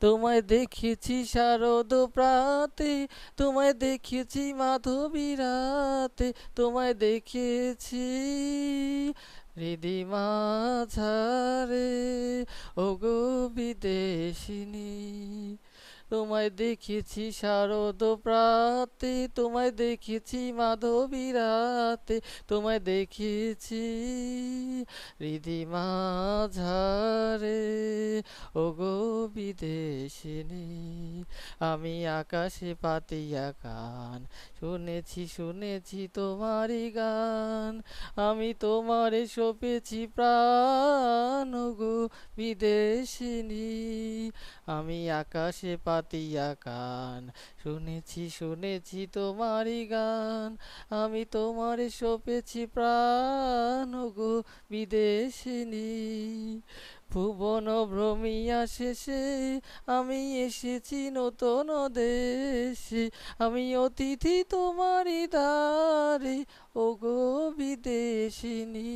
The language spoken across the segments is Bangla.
তোমায় দেখেছি শারদ প্রাতে, তোমায় দেখেছি মাধবী রাতে, তোমায় দেখেছি হৃদি মাঝারে ও গো বিদেশিনী। তোমায় দেখেছি শারদ প্রাতে, তোমায় দেখেছি মাধবী রাতে, তোমায় দেখেছি হৃদি মাঝারে। ও গো বিদেশিনী আমি আকাশে পাতিয়া গান, শুনেছি শুনেছি তোমারই গান, আমি তোমারে সপেছি প্রাণ গো বিদেশিনী আমি আকাশে পাতিয়া গান শুনেছি শুনেছি তোমারই গান। আমি তোমারে সপেছি প্রাণ গো বিদেশিনী। ভুবন ভ্রমিয়া শেষে আমি এসেছি নতুন দেশে। আমি অতিথি তোমারই দ্বারে ও গো বিদেশিনী।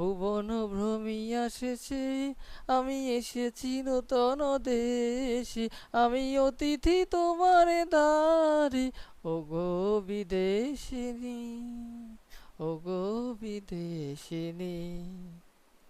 ভুবন ভ্রমিয়া শেষে আমি এসেছি নূতন দেশে, আমি অতিথি তোমার দ্বারে। ও গো বিদেশিনী, ও গো বিদেশিনী